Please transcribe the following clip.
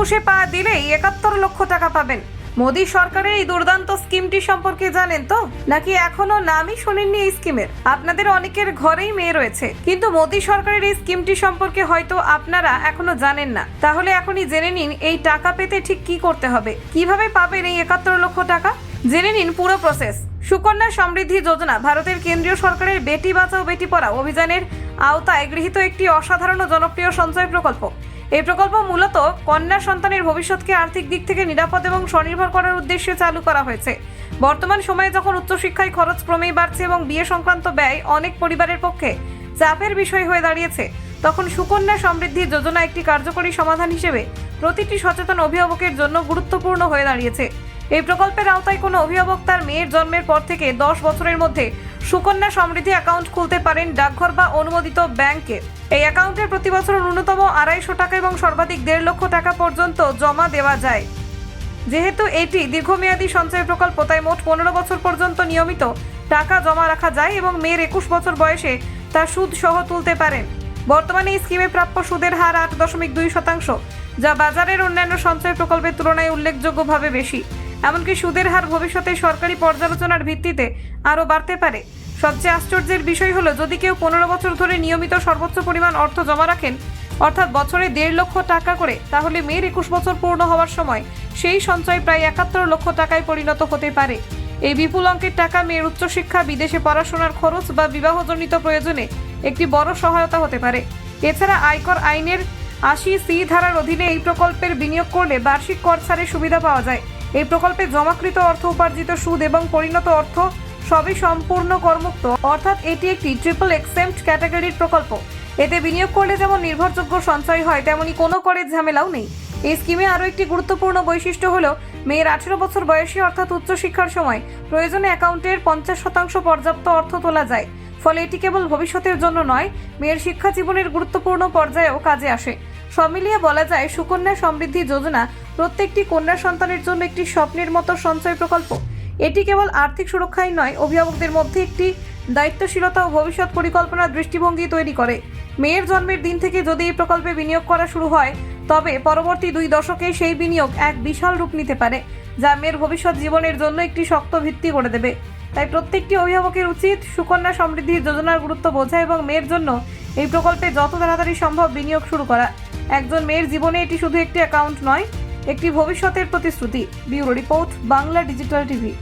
একুশে পা দিলেই একাত্তর লক্ষ টাকা পাবেন। মোদী সরকারের এই দুর্দান্ত স্কিমটি সম্পর্কে জানেন তো? নাকি এখনও নামই শোনেননি এই স্কিমের? আপনাদের অনেকের ঘরেই মেয়ে রয়েছে। কিন্তু মোদী সরকারের এই স্কিমটি সম্পর্কে হয়তো আপনারা এখনও জানেন না। তাহলে এখনই জেনে নিন, এই টাকা পেতে ঠিক কি করতে হবে? কীভাবে পাবেন এই একাত্তর লক্ষ টাকা? জেনে নিন পুরো প্রসেস। সুকন্যা সমৃদ্ধি যোজনা, ভারতের কেন্দ্রীয় সরকারের বেটি বাঁচাও, বেটি পড়া অভিযানের আওতায় গৃহীত একটি অসাধারণ জনপ্রিয় সঞ্চয় প্রকল্প। এই প্রকল্প মূলত কন্যা সন্তানের ভবিষ্যৎকে আর্থিক দিক থেকে নিরাপদ এবং স্বনির্ভর করার উদ্দেশ্যে চালু করা হয়েছে। বর্তমান সময়ে যখন উচ্চশিক্ষায় খরচ ক্রমেই বাড়ছে এবং বিয়ে সংক্রান্ত ব্যয় অনেক পরিবারের পক্ষে চাপের বিষয় হয়ে দাঁড়িয়েছে, তখন সুকন্যা সমৃদ্ধি যোজনা একটি কার্যকরী সমাধান হিসেবে প্রতিটি সচেতন অভিভাবকের জন্য গুরুত্বপূর্ণ হয়ে দাঁড়িয়েছে। এই প্রকল্পের আওতায় কোনো অভিভাবক তার মেয়ের জন্মের পর থেকে দশ বছরের মধ্যে সুকন্যা সমৃদ্ধি অ্যাকাউন্ট খুলতে পারেন ডাকঘর বা অনুমোদিত ব্যাংকে। এই অ্যাকাউন্টের প্রতি বছর ন্যূনতম আড়াইশো টাকা এবং সর্বাধিক দেড় লক্ষ টাকা পর্যন্ত জমা দেওয়া যায়। যেহেতু এটি দীর্ঘমেয়াদী সঞ্চয় প্রকল্প, তাই মোট পনেরো বছর পর্যন্ত নিয়মিত টাকা জমা রাখা যায় এবং মেয়ের একুশ বছর বয়সে তা সুদ সহ তুলতে পারেন। বর্তমানে এই স্কিমে প্রাপ্য সুদের হার আট দশমিক দুই শতাংশ, যা বাজারের অন্যান্য সঞ্চয় প্রকল্পের তুলনায় উল্লেখযোগ্যভাবে বেশি। এমনকি সুদের হার ভবিষ্যতে সরকারি পর্যালোচনার ভিত্তিতে আরও বাড়তে পারে। সবচেয়ে আশ্চর্যের বিষয় হলো, যদি কেউ পনেরো বছর ধরে নিয়মিত সর্বোচ্চ পরিমাণ অর্থ জমা রাখেন, অর্থাৎ বছরে দেড় লক্ষ টাকা করে, তাহলে মেয়ের একুশ বছর পূর্ণ হওয়ার সময় সেই সঞ্চয় প্রায় একাত্তর লক্ষ টাকায় পরিণত হতে পারে। এই বিপুল অঙ্কের টাকা মেয়ের উচ্চশিক্ষা, বিদেশে পড়াশোনার খরচ বা বিবাহজনিত প্রয়োজনে একটি বড় সহায়তা হতে পারে। এছাড়া আয়কর আইনের আশি সি ধারার অধীনে এই প্রকল্পের বিনিয়োগ করলে বার্ষিক কর ছাড়ের সুবিধা পাওয়া যায়। এই প্রকল্পে জমাকৃত অর্থ, উপার্জিত সুদ এবং পরিণত অর্থ সবই সম্পূর্ণ করমুক্ত। অর্থাৎ এটি একটি ট্রিপল এক্সেম্পট ক্যাটাগরির প্রকল্প। এতে বিনিয়োগ করলে যেমন নির্ভরযোগ্য সঞ্চয় হয়, তেমনি কোনো করের ঝামেলাও নেই। এই স্কিমে আরও একটি গুরুত্বপূর্ণ বৈশিষ্ট্য হলো, মেয়ের আঠেরো বছর বয়সী অর্থাৎ উচ্চশিক্ষার সময় প্রয়োজনে অ্যাকাউন্টের পঞ্চাশ শতাংশ পর্যাপ্ত অর্থ তোলা যায়। ফলে এটি কেবল ভবিষ্যতের জন্য নয়, মেয়ের শিক্ষা জীবনের গুরুত্বপূর্ণ পর্যায়েও কাজে আসে। সব মিলিয়ে বলা যায়, সুকন্যা সমৃদ্ধি যোজনা প্রত্যেকটি কন্যা সন্তানের জন্য একটি স্বপ্নের মতো সঞ্চয় প্রকল্প। এটি কেবল আর্থিক সুরক্ষাই নয়, অভিভাবকদের মধ্যে একটি দায়িত্বশীলতা ও ভবিষ্যৎ পরিকল্পনার দৃষ্টিভঙ্গি তৈরি করে। মেয়ের জন্মের দিন থেকে যদি এই প্রকল্পে বিনিয়োগ করা শুরু হয়, তবে পরবর্তী দুই দশকে সেই বিনিয়োগ এক বিশাল রূপ নিতে পারে, যা মেয়ের ভবিষ্যৎ জীবনের জন্য একটি শক্ত ভিত্তি করে দেবে। তাই প্রত্যেকটি অভিভাবকের উচিত সুকন্যা সমৃদ্ধি যোজনার গুরুত্ব বোঝা এবং মেয়ের জন্য এই প্রকল্পে যত তাড়াতাড়ি সম্ভব বিনিয়োগ শুরু করা। একজন মেয়ের জীবনে এটি শুধু একটি অ্যাকাউন্ট নয়, একটি ভবিষ্যতের প্রতিশ্রুতি। Bureau report, Bangla digital TV.